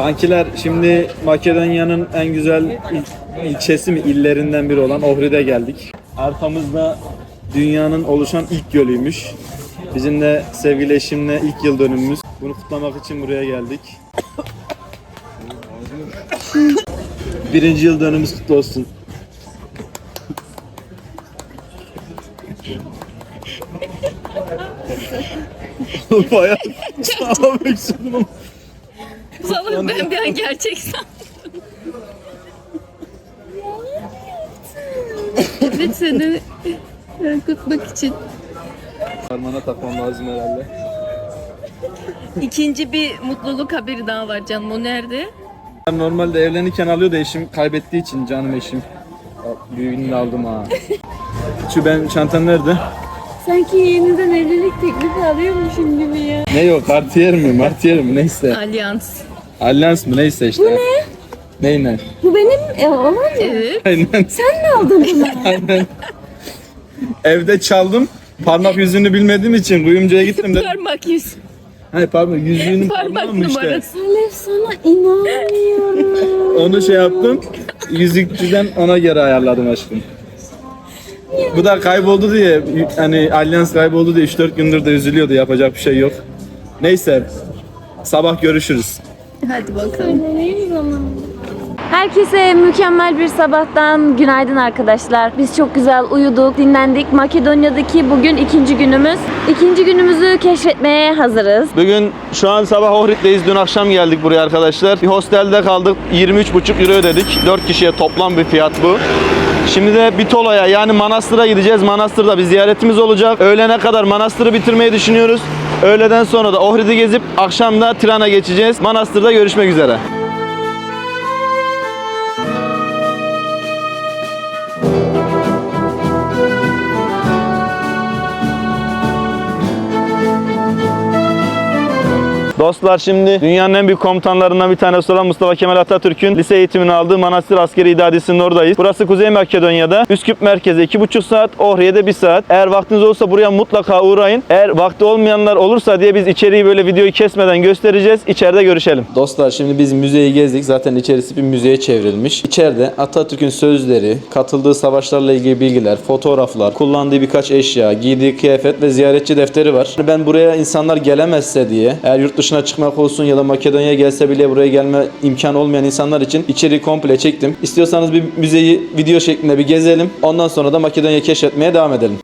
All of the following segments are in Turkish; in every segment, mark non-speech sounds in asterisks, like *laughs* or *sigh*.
Kankiler şimdi Makedonya'nın en güzel il- ilçesi mi illerinden biri olan Ohrid'e geldik. Arkamızda dünyanın oluşan ilk gölüymüş. Bizim de sevgili eşimle ilk yıl dönümümüz. Bunu kutlamak için buraya geldik. Birinci yıl dönümümüz kutlu olsun. *laughs* Bayağı sağlam öksürdüm. Sanırım ben bir an gerçek sandım. evet seni kutmak için. Parmağına takmam lazım herhalde. İkinci bir mutluluk haberi daha var canım. O nerede? Ben normalde evlenirken alıyordu eşim kaybettiği için canım eşim. Büyüğünü de aldım ha. Şu ben çantam nerede? Sanki yeniden evlilik teklifi alıyormuşum gibi ya. Ne yok Cartier mi Martier mi neyse. Alyans. Allianz mı neyse işte. Bu ne? Ney ne? Bu benim e, olan mı? Evet. Aynen. Sen mi aldın bunu? *laughs* Aynen. Evde çaldım. Parmak yüzünü bilmediğim için kuyumcuya gittim de. Parmak yüz. Hayır pardon yüzüğünün Parmak parmağı mı işte. numarası. Alev sana inanmıyorum. Onu şey yaptım. Yüzükçüden ona göre ayarladım aşkım. Bu da kayboldu diye hani Alyans kayboldu diye 3-4 gündür de üzülüyordu yapacak bir şey yok. Neyse sabah görüşürüz. Hadi bakalım. Herkese mükemmel bir sabahtan günaydın arkadaşlar. Biz çok güzel uyuduk, dinlendik. Makedonya'daki bugün ikinci günümüz. İkinci günümüzü keşfetmeye hazırız. Bugün şu an sabah Ohrid'deyiz. Dün akşam geldik buraya arkadaşlar. Bir hostelde kaldık. 23,5 euro ödedik. 4 kişiye toplam bir fiyat bu. Şimdi de Bitola'ya yani Manastır'a gideceğiz. Manastır'da bir ziyaretimiz olacak. Öğlene kadar Manastır'ı bitirmeyi düşünüyoruz. Öğleden sonra da Ohrid'i gezip akşam da Tiran'a geçeceğiz. Manastır'da görüşmek üzere. Dostlar şimdi dünyanın en büyük komutanlarından bir tanesi olan Mustafa Kemal Atatürk'ün lise eğitimini aldığı Manastır Askeri İdadisi'nin oradayız. Burası Kuzey Makedonya'da. Üsküp merkeze 2,5 saat, Ohri'ye 1 saat. Eğer vaktiniz olursa buraya mutlaka uğrayın. Eğer vakti olmayanlar olursa diye biz içeriği böyle videoyu kesmeden göstereceğiz. İçeride görüşelim. Dostlar şimdi biz müzeyi gezdik. Zaten içerisi bir müzeye çevrilmiş. İçeride Atatürk'ün sözleri, katıldığı savaşlarla ilgili bilgiler, fotoğraflar, kullandığı birkaç eşya, giydiği kıyafet ve ziyaretçi defteri var. Ben buraya insanlar gelemezse diye eğer yurt dışına çıkmak olsun ya da Makedonya'ya gelse bile buraya gelme imkanı olmayan insanlar için içeriği komple çektim. İstiyorsanız bir müzeyi video şeklinde bir gezelim. Ondan sonra da Makedonya'yı keşfetmeye devam edelim.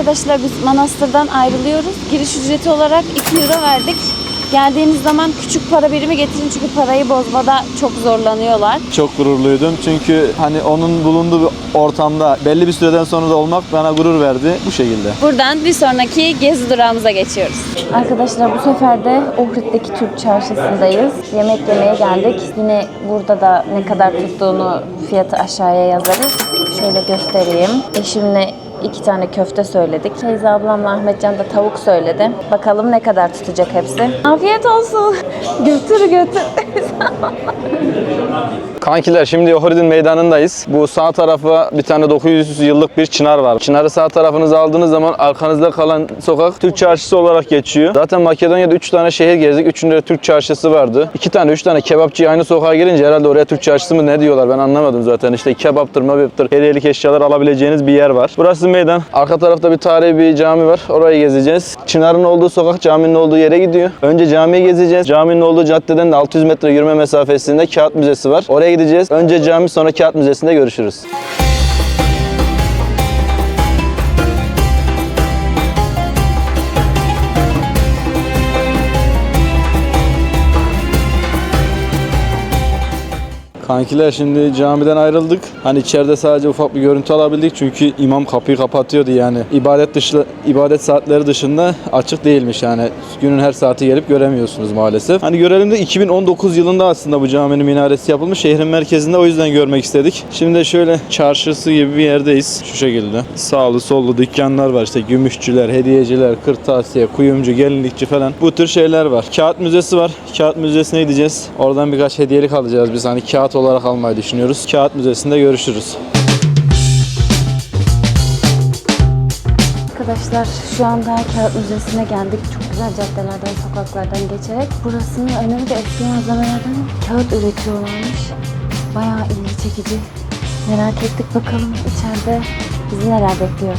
Arkadaşlar biz manastırdan ayrılıyoruz. Giriş ücreti olarak 2 euro verdik. Geldiğiniz zaman küçük para birimi getirin çünkü parayı bozmada çok zorlanıyorlar. Çok gururluydum çünkü hani onun bulunduğu bir ortamda belli bir süreden sonra da olmak bana gurur verdi bu şekilde. Buradan bir sonraki gezi durağımıza geçiyoruz. Arkadaşlar bu sefer de Ohrid'deki Türk çarşısındayız. Yemek yemeye geldik. Yine burada da ne kadar tuttuğunu fiyatı aşağıya yazarız. Şöyle göstereyim. Eşimle iki tane köfte söyledik. Teyze ablamla Ahmetcan da tavuk söyledi. Bakalım ne kadar tutacak hepsi. Afiyet olsun. Götür götür. *laughs* Kankiler şimdi Ohrid'in meydanındayız. Bu sağ tarafa bir tane 900 yıllık bir çınar var. Çınarı sağ tarafınıza aldığınız zaman arkanızda kalan sokak Türk çarşısı olarak geçiyor. Zaten Makedonya'da 3 tane şehir gezdik. Üçünde de Türk çarşısı vardı. 2 tane 3 tane kebapçı aynı sokağa girince herhalde oraya Türk çarşısı mı ne diyorlar ben anlamadım zaten. İşte kebaptır mebaptır hediyelik eşyalar alabileceğiniz bir yer var. Burası meydan. Arka tarafta bir tarihi bir cami var. Orayı gezeceğiz. Çınarın olduğu sokak caminin olduğu yere gidiyor. Önce camiyi gezeceğiz. Caminin olduğu caddeden de 600 metre yürüme mesafesinde kağıt müzesi var. Oraya gideceğiz. Önce cami sonra kağıt müzesinde görüşürüz. Kankiler şimdi camiden ayrıldık. Hani içeride sadece ufak bir görüntü alabildik çünkü imam kapıyı kapatıyordu yani. İbadet dışı ibadet saatleri dışında açık değilmiş yani. Günün her saati gelip göremiyorsunuz maalesef. Hani görelim de 2019 yılında aslında bu caminin minaresi yapılmış. Şehrin merkezinde o yüzden görmek istedik. Şimdi de şöyle çarşısı gibi bir yerdeyiz. Şu şekilde. Sağlı sollu dükkanlar var işte gümüşçüler, hediyeciler, kırtasiye, kuyumcu, gelinlikçi falan. Bu tür şeyler var. Kağıt müzesi var. Kağıt müzesine gideceğiz. Oradan birkaç hediyelik alacağız biz. Hani kağıt olarak almayı düşünüyoruz. Kağıt müzesinde görüşürüz. Arkadaşlar şu anda Kağıt Müzesi'ne geldik. Çok güzel caddelerden, sokaklardan geçerek. Burasının önünde eski malzemelerden kağıt üretiyorlarmış. Bayağı ilgi çekici. Merak ettik bakalım içeride bizi neler bekliyor.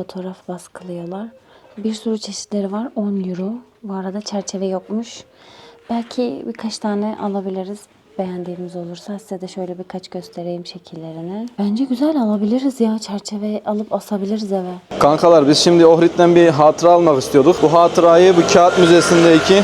Fotoğraf baskılıyorlar. Bir sürü çeşitleri var. 10 euro. Bu arada çerçeve yokmuş. Belki birkaç tane alabiliriz. Beğendiğimiz olursa size de şöyle birkaç göstereyim şekillerini. Bence güzel alabiliriz ya. Çerçeve alıp asabiliriz eve. Kankalar biz şimdi Ohrid'den bir hatıra almak istiyorduk. Bu hatırayı bu kağıt müzesindeki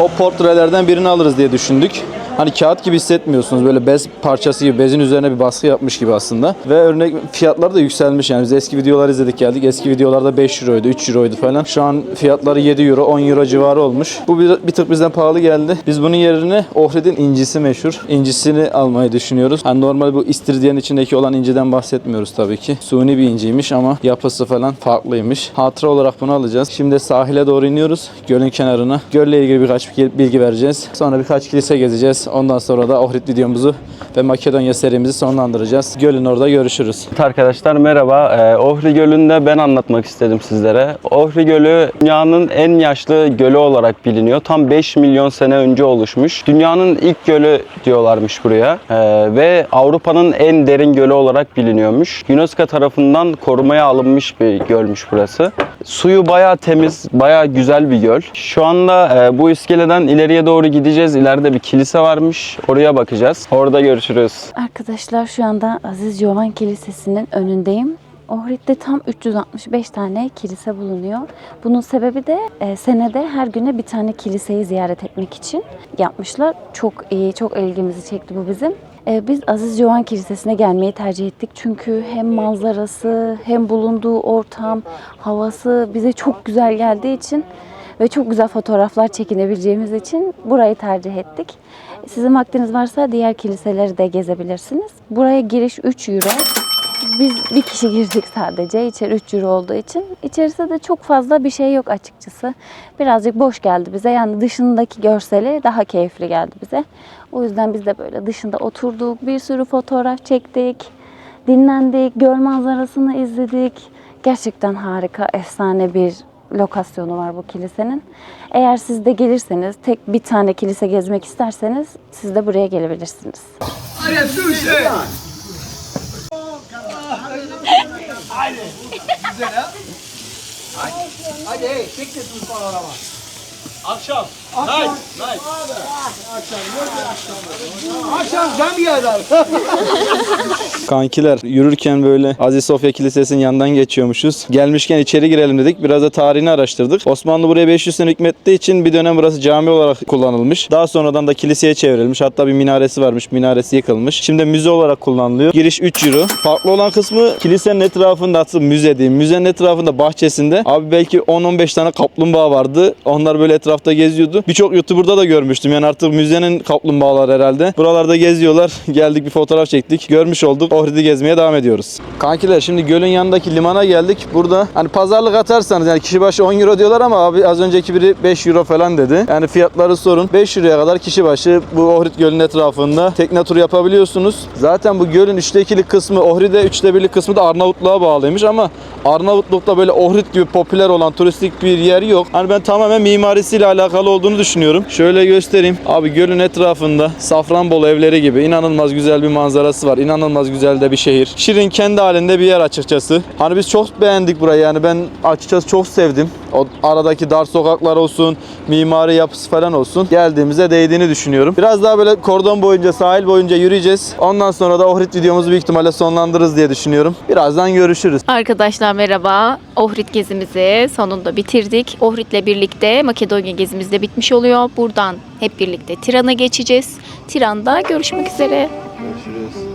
o portrelerden birini alırız diye düşündük. Hani kağıt gibi hissetmiyorsunuz. Böyle bez parçası gibi bezin üzerine bir baskı yapmış gibi aslında. Ve örnek fiyatları da yükselmiş yani. Biz eski videolar izledik geldik. Eski videolarda 5 euroydu, 3 euroydu falan. Şu an fiyatları 7 euro, 10 euro civarı olmuş. Bu bir, bir tık bizden pahalı geldi. Biz bunun yerine Ohrid'in incisi meşhur. İncisini almayı düşünüyoruz. Hani normal bu istiridyenin içindeki olan inciden bahsetmiyoruz tabii ki. Suni bir inciymiş ama yapısı falan farklıymış. Hatıra olarak bunu alacağız. Şimdi sahile doğru iniyoruz. Gölün kenarına. Gölle ilgili birkaç bilgi vereceğiz. Sonra birkaç kilise gezeceğiz. Ondan sonra da Ohrid videomuzu ve Makedonya serimizi sonlandıracağız. Gölün orada görüşürüz. Arkadaşlar merhaba. Ee, Ohri Gölü'nde ben anlatmak istedim sizlere. Ohri Gölü dünyanın en yaşlı gölü olarak biliniyor. Tam 5 milyon sene önce oluşmuş. Dünyanın ilk gölü diyorlarmış buraya. Ee, ve Avrupa'nın en derin gölü olarak biliniyormuş. UNESCO tarafından korumaya alınmış bir gölmüş burası. Suyu bayağı temiz, bayağı güzel bir göl. Şu anda e, bu iskeleden ileriye doğru gideceğiz. İleride bir kilise varmış. Oraya bakacağız. Orada görüşürüz. Arkadaşlar şu anda Aziz Yovan Kilisesi'nin önündeyim. Ohrid'de tam 365 tane kilise bulunuyor. Bunun sebebi de e, senede her güne bir tane kiliseyi ziyaret etmek için yapmışlar. Çok iyi, çok ilgimizi çekti bu bizim. E, biz Aziz Yovan Kilisesi'ne gelmeyi tercih ettik. Çünkü hem manzarası hem bulunduğu ortam, havası bize çok güzel geldiği için ve çok güzel fotoğraflar çekinebileceğimiz için burayı tercih ettik. Sizin vaktiniz varsa diğer kiliseleri de gezebilirsiniz. Buraya giriş 3 euro. Biz bir kişi girdik sadece. İçeri 3 euro olduğu için. İçerisinde de çok fazla bir şey yok açıkçası. Birazcık boş geldi bize. Yani dışındaki görseli daha keyifli geldi bize. O yüzden biz de böyle dışında oturduk. Bir sürü fotoğraf çektik. Dinlendik. Göl manzarasını izledik. Gerçekten harika, efsane bir lokasyonu var bu kilisenin. Eğer siz de gelirseniz, tek bir tane kilise gezmek isterseniz siz de buraya gelebilirsiniz. Kankiler yürürken böyle Aziz Sofya Kilisesi'nin yanından geçiyormuşuz. Gelmişken içeri girelim dedik. Biraz da tarihini araştırdık. Osmanlı buraya 500 sene hükmettiği için bir dönem burası cami olarak kullanılmış. Daha sonradan da kiliseye çevrilmiş. Hatta bir minaresi varmış. Minaresi yıkılmış. Şimdi müze olarak kullanılıyor. Giriş 3 euro. Farklı olan kısmı kilisenin etrafında aslında müze değil. Müzenin etrafında bahçesinde abi belki 10-15 tane kaplumbağa vardı. Onlar böyle etrafta geziyordu. Birçok YouTuber'da da görmüştüm. Yani artık müzenin kaplumbağalar herhalde. Buralarda geziyorlar. *laughs* Geldik bir fotoğraf çektik. Görmüş olduk. Ohrid'i gezmeye devam ediyoruz. Kankiler şimdi gölün yanındaki limana geldik. Burada hani pazarlık atarsanız yani kişi başı 10 euro diyorlar ama abi az önceki biri 5 euro falan dedi. Yani fiyatları sorun. 5 euroya kadar kişi başı bu Ohrid Gölü'nün etrafında tekne turu yapabiliyorsunuz. Zaten bu gölün 3'te 2'lik kısmı Ohrid'e 3'te 1'lik kısmı da Arnavutluğa bağlıymış ama Arnavutluk'ta böyle Ohrid gibi popüler olan turistik bir yer yok. Hani ben tamamen mimarisiyle alakalı olduğunu düşünüyorum. Şöyle göstereyim. Abi gölün etrafında Safranbolu evleri gibi inanılmaz güzel bir manzarası var. İnanılmaz güzel de bir şehir. Şirin kendi halinde bir yer açıkçası. Hani biz çok beğendik burayı yani ben açıkçası çok sevdim. O aradaki dar sokaklar olsun, mimari yapısı falan olsun. Geldiğimize değdiğini düşünüyorum. Biraz daha böyle kordon boyunca, sahil boyunca yürüyeceğiz. Ondan sonra da Ohrid videomuzu büyük ihtimalle sonlandırırız diye düşünüyorum. Birazdan görüşürüz. Arkadaşlar merhaba. Ohrid gezimizi sonunda bitirdik. Ohrid'le birlikte Makedonya gezimiz de bitmiş oluyor. Buradan hep birlikte Tiran'a geçeceğiz. Tiran'da görüşmek üzere. Görüşürüz.